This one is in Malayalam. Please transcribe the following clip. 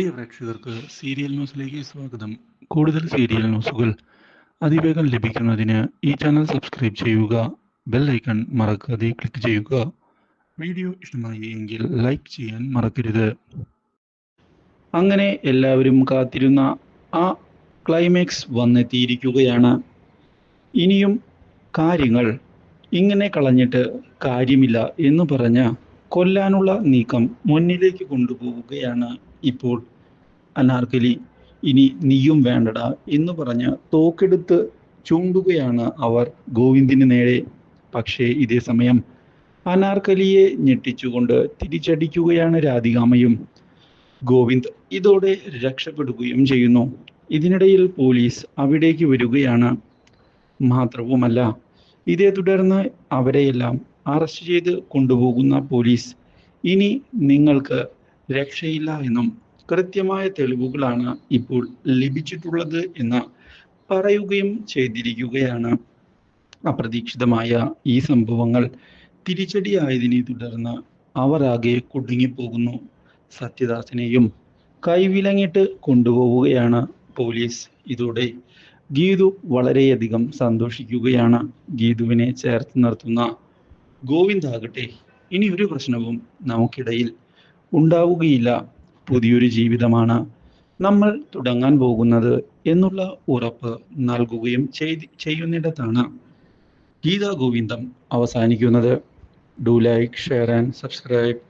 പ്രിയ പ്രേക്ഷകർക്ക് സീരിയൽ ന്യൂസിലേക്ക് സ്വാഗതം. കൂടുതൽ സീരിയൽ ന്യൂസുകൾ അതിവേഗം ലഭിക്കുന്നതിന് ഈ ചാനൽ സബ്സ്ക്രൈബ് ചെയ്യുക ബെൽ ഐക്കൺ മറക്കാതെ ക്ലിക്ക് ചെയ്യുക. വീഡിയോ ഇഷ്ടമായി എങ്കിൽ ലൈക്ക് ചെയ്യാൻ മറക്കരുത്. അങ്ങനെ എല്ലാവരും കാത്തിരുന്ന ആ ക്ലൈമാക്സ് വന്നെത്തിയിരിക്കുകയാണ്. ഇനിയും കാര്യങ്ങൾ ഇങ്ങനെ കളഞ്ഞിട്ട് കാര്യമില്ല എന്ന് പറഞ്ഞ് കൊല്ലാനുള്ള നീക്കം മുന്നിലേക്ക് കൊണ്ടുപോവുകയാണ് ഇപ്പോൾ അനാർക്കലി ഇനി നീയും വേണ്ടട എന്ന് പറഞ്ഞ് തോക്കെടുത്ത് ചൂണ്ടുകയാണ് അവർ ഗോവിന്ദിന് നേരെ. പക്ഷേ ഇതേ സമയം അനാർക്കലിയെ ഞെട്ടിച്ചുകൊണ്ട് തിരിച്ചടിക്കുകയാണ് രാധികാമയും. ഗോവിന്ദ് ഇതോടെ രക്ഷപ്പെടുകയും ചെയ്യുന്നു. ഇതിനിടയിൽ പോലീസ് അവിടേക്ക് വരികയാണ്. മാത്രവുമല്ല ഇതേ തുടർന്ന് അവരെയെല്ലാം അറസ്റ്റ് ചെയ്ത് കൊണ്ടുപോകുന്ന പോലീസ് ഇനി നിങ്ങൾക്ക് രക്ഷയില്ല എന്നും കൃത്യമായ തെളിവുകളാണ് ഇപ്പോൾ ലഭിച്ചിട്ടുള്ളത് എന്ന് പറയുകയും ചെയ്തിരിക്കുകയാണ്. അപ്രതീക്ഷിതമായ ഈ സംഭവങ്ങൾ തിരിച്ചടിയായതിനെ തുടർന്ന് അവർ ആകെ കുടുങ്ങിപ്പോകുന്നു. സത്യദാസിനെയും കൈവിലങ്ങിട്ട് കൊണ്ടുപോവുകയാണ് പോലീസ്. ഇതോടെ ഗീതു വളരെയധികം സന്തോഷിക്കുകയാണ്. ഗീതുവിനെ ചേർത്ത് നിർത്തുന്ന ഗോവിന്ദാകട്ടെ ഇനി ഒരു പ്രശ്നവും നമുക്കിടയിൽ ഉണ്ടാവുകയില്ല. പുതിയൊരു ജീവിതമാണ് നമ്മൾ തുടങ്ങാൻ പോകുന്നത് എന്നുള്ള ഉറപ്പ് നൽകുകയും ചെയ്തി ചെയ്യുന്നിടത്താണ് ഗീതാ ഗോവിന്ദം അവസാനിക്കുന്നത്. Do like share and subscribe.